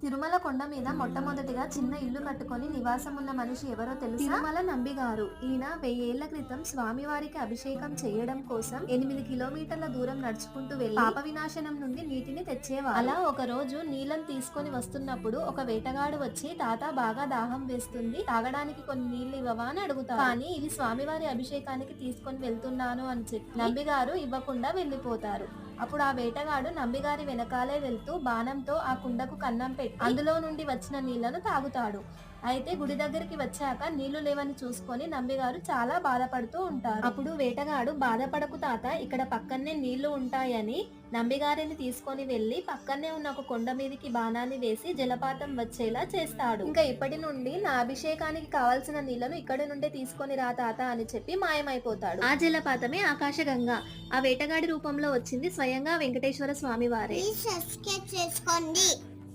తిరుమల కొండ మీద మొట్టమొదటిగా చిన్న ఇల్లు కట్టుకొని నివాసం ఉన్న మనిషి ఎవరో తెలుసు? తిరుమల నంబి గారు ఈయన వెయ్యేళ్ళ క్రితం స్వామివారికి అభిషేకం చేయడం కోసం ఎనిమిది కిలోమీటర్ల దూరం నడుచుకుంటూ వెళ్ళి పాప వినాశనం నుండి నీటిని తెచ్చేవారు. అలా ఒక రోజు నీళ్ళని తీసుకొని వస్తున్నప్పుడు ఒక వేటగాడు వచ్చి తాత బాగా దాహం వేస్తుంది. తాగడానికి కొన్ని నీళ్ళు ఇవ్వవా? అని అడుగుతారు కానీ ఇవి స్వామివారి అభిషేకానికి తీసుకొని వెళ్తున్నాను అని చెప్పి నంబిగారు ఇవ్వకుండా వెళ్ళిపోతారు అప్పుడు ఆ వేటగాడు నంబిగారి వెనకాలే వెళ్తూ బాణంతో ఆ కుండకు కన్నం పెట్టి అందులో నుండి వచ్చిన నీళ్ళను తాగుతాడు. అయితే గుడి దగ్గరికి వచ్చాక నీళ్ళు లేవని చూసుకొని నంబిగారు చాలా బాధపడుతూ ఉంటారు. అప్పుడు వేటగాడు బాధపడకు తాత ఇక్కడ పక్కనే నీళ్ళు ఉంటాయని నంబిగారిని తీసుకొని వెళ్ళి పక్కనే ఉన్న ఒక కొండ మీదకి బాణాన్ని వేసి జలపాతం వచ్చేలా చేస్తాడు. ఇంకా ఇప్పటి నుండి నా అభిషేకానికి కావాల్సిన నీళ్ళను ఇక్కడి నుండే తీసుకొని రా తాత అని చెప్పి మాయమైపోతాడు. ఆ జలపాతమే ఆకాశగంగా. ఆ వేటగాడి రూపంలో వచ్చింది స్వయంగా వెంకటేశ్వర స్వామి వారే సబ్స్క్రైబ్ చేసుకోండి.